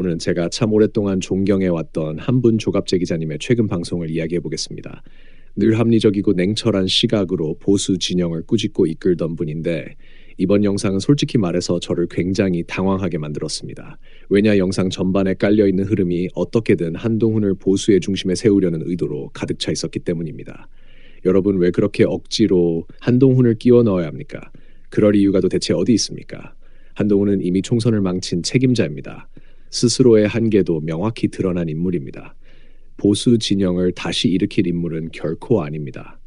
오늘은 제가 참 오랫동안 존경해왔던 한 분 조갑재 기자님의 최근 방송을 이야기해 보겠습니다. 늘 합리적이고 냉철한 시각으로 보수 진영을 꾸짖고 이끌던 분인데 이번 영상은 솔직히 말해서 저를 굉장히 당황하게 만들었습니다. 왜냐 영상 전반에 깔려 있는 흐름이 어떻게든 한동훈을 보수의 중심에 세우려는 의도로 가득 차 있었기 때문입니다. 여러분 왜 그렇게 억지로 한동훈을 끼워 넣어야 합니까? 그럴 이유가 도대체 어디 있습니까? 한동훈은 이미 총선을 망친 책임자입니다. 스스로의 한계도 명확히 드러난 인물입니다. 보수 진영을 다시 일으킬 인물은 결코 아닙니다.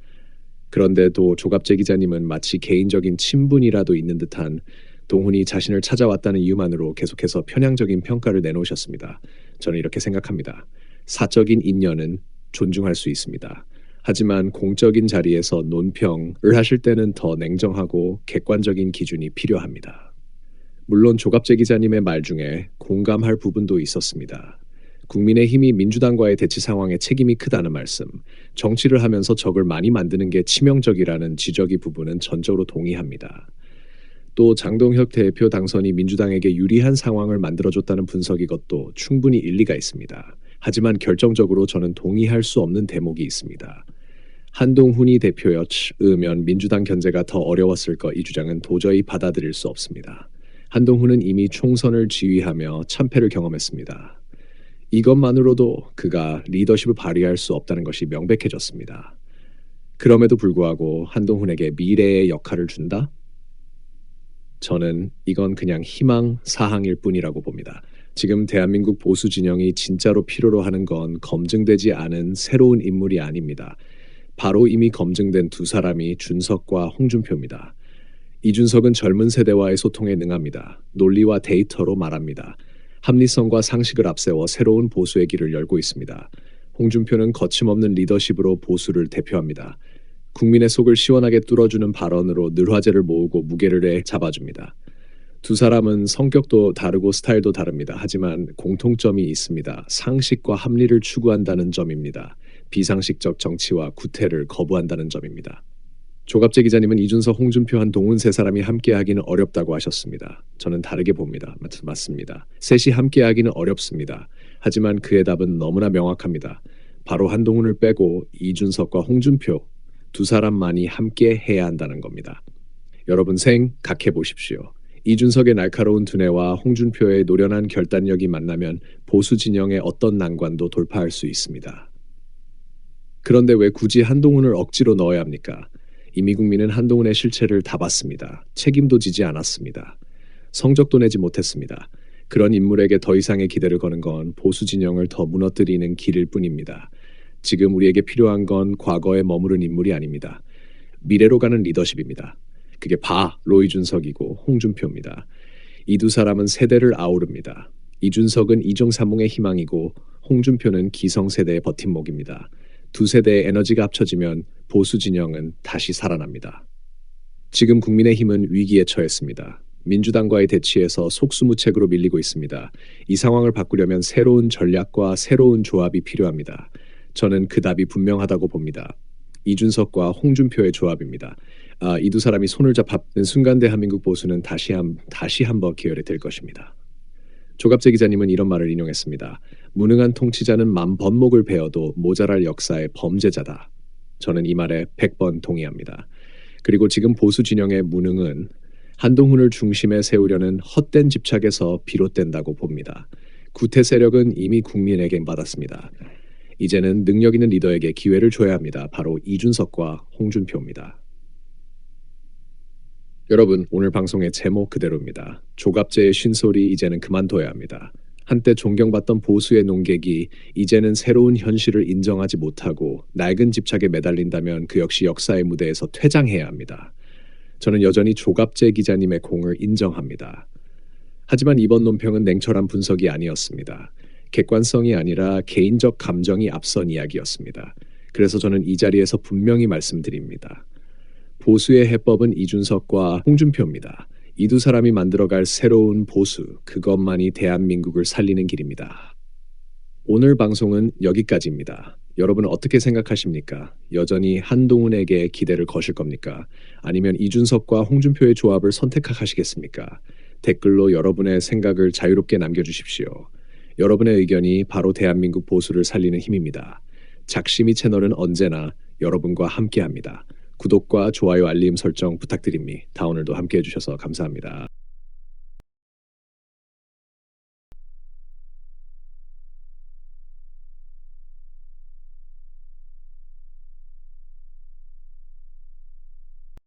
그런데도 조갑재 기자님은 마치 개인적인 친분이라도 있는 듯한 동훈이 자신을 찾아왔다는 이유만으로 계속해서 편향적인 평가를 내놓으셨습니다. 저는 이렇게 생각합니다. 사적인 인연은 존중할 수 있습니다. 하지만 공적인 자리에서 논평을 하실 때는 더 냉정하고 객관적인 기준이 필요합니다. 물론 조갑재 기자님의 말 중에 공감할 부분도 있었습니다. 국민의힘이 민주당과의 대치 상황에 책임이 크다는 말씀, 정치를 하면서 적을 많이 만드는 게 치명적이라는 지적이 부분은 전적으로 동의합니다. 또 장동혁 대표 당선이 민주당에게 유리한 상황을 만들어줬다는 분석 이 것도 충분히 일리가 있습니다. 하지만 결정적으로 저는 동의할 수 없는 대목이 있습니다. 한동훈이 대표였으면 민주당 견제가 더 어려웠을 거 이 주장은 도저히 받아들일 수 없습니다. 한동훈은 이미 총선을 지휘하며 참패를 경험했습니다. 이것만으로도 그가 리더십을 발휘할 수 없다는 것이 명백해졌습니다. 그럼에도 불구하고 한동훈에게 미래의 역할을 준다? 저는 이건 그냥 희망 사항일 뿐이라고 봅니다. 지금 대한민국 보수 진영이 진짜로 필요로 하는 건 검증되지 않은 새로운 인물이 아닙니다. 바로 이미 검증된 두 사람이 준석과 홍준표입니다. 이준석은 젊은 세대와의 소통에 능합니다. 논리와 데이터로 말합니다. 합리성과 상식을 앞세워 새로운 보수의 길을 열고 있습니다. 홍준표는 거침없는 리더십으로 보수를 대표합니다. 국민의 속을 시원하게 뚫어주는 발언으로 늘 화제를 모으고 무게를 내 잡아줍니다. 두 사람은 성격도 다르고 스타일도 다릅니다. 하지만 공통점이 있습니다. 상식과 합리를 추구한다는 점입니다. 비상식적 정치와 구태를 거부한다는 점입니다. 조갑재 기자님은 이준석, 홍준표, 한동훈 세 사람이 함께하기는 어렵다고 하셨습니다. 저는 다르게 봅니다. 맞 습니다. 셋이 함께하기는 어렵습니다. 하지만 그의 답은 너무나 명확합니다. 바로 한동훈을 빼고 이준석과 홍준표 두 사람만이 함께 해야 한다는 겁니다. 여러분 생각해 보십시오. 이준석의 날카로운 두뇌와 홍준표의 노련한 결단력이 만나면 보수 진영의 어떤 난관도 돌파할 수 있습니다. 그런데 왜 굳이 한동훈을 억지로 넣어야 합니까? 이미 국민은 한동훈의 실체를 다 봤습니다. 책임도 지지 않았습니다. 성적도 내지 못했습니다. 그런 인물에게 더 이상의 기대를 거는 건 보수 진영을 더 무너뜨리는 길일 뿐입니다. 지금 우리에게 필요한 건 과거에 머무른 인물이 아닙니다. 미래로 가는 리더십입니다. 그게 바 로 이준석이고 홍준표입니다. 이 두 사람은 세대를 아우릅니다. 이준석은 이종삼몽의 희망이고 홍준표는 기성세대의 버팀목입니다. 두 세대의 에너지가 합쳐지면 보수 진영은 다시 살아납니다. 지금 국민의힘은 위기에 처했습니다. 민주당과의 대치에서 속수무책으로 밀리고 있습니다. 이 상황을 바꾸려면 새로운 전략과 새로운 조합이 필요합니다. 저는 그 답이 분명하다고 봅니다. 이준석과 홍준표의 조합입니다. 아, 이 두 사람이 손을 잡는 순간 대한민국 보수는 다시 한 다시 한번 기회를 될 것입니다. 조갑재 기자님은 이런 말을 인용했습니다. 무능한 통치자는 만 번목을 베어도 모자랄 역사의 범죄자다. 저는 이 말에 100번 동의합니다. 그리고 지금 보수 진영의 무능은 한동훈을 중심에 세우려는 헛된 집착에서 비롯된다고 봅니다. 구태 세력은 이미 국민에게 받았습니다. 이제는 능력 있는 리더에게 기회를 줘야 합니다. 바로 이준석과 홍준표입니다. 여러분, 오늘 방송의 제목 그대로입니다. 조갑제의 쉰소리 이제는 그만둬야 합니다. 한때 존경받던 보수의 농객이 이제는 새로운 현실을 인정하지 못하고 낡은 집착에 매달린다면 그 역시 역사의 무대에서 퇴장해야 합니다. 저는 여전히 조갑재 기자님의 공을 인정합니다. 하지만 이번 논평은 냉철한 분석이 아니었습니다. 객관성이 아니라 개인적 감정이 앞선 이야기였습니다. 그래서 저는 이 자리에서 분명히 말씀드립니다. 보수의 해법은 이준석과 홍준표입니다. 이 두 사람이 만들어갈 새로운 보수, 그것만이 대한민국을 살리는 길입니다. 오늘 방송은 여기까지입니다. 여러분은 어떻게 생각하십니까? 여전히 한동훈에게 기대를 거실 겁니까? 아니면 이준석과 홍준표의 조합을 선택하시겠습니까? 댓글로 여러분의 생각을 자유롭게 남겨주십시오. 여러분의 의견이 바로 대한민국 보수를 살리는 힘입니다. 작심이 채널은 언제나 여러분과 함께합니다. 구독과 좋아요 알림 설정 부탁드립니다. 다 오늘도 함께해 주셔서 감사합니다.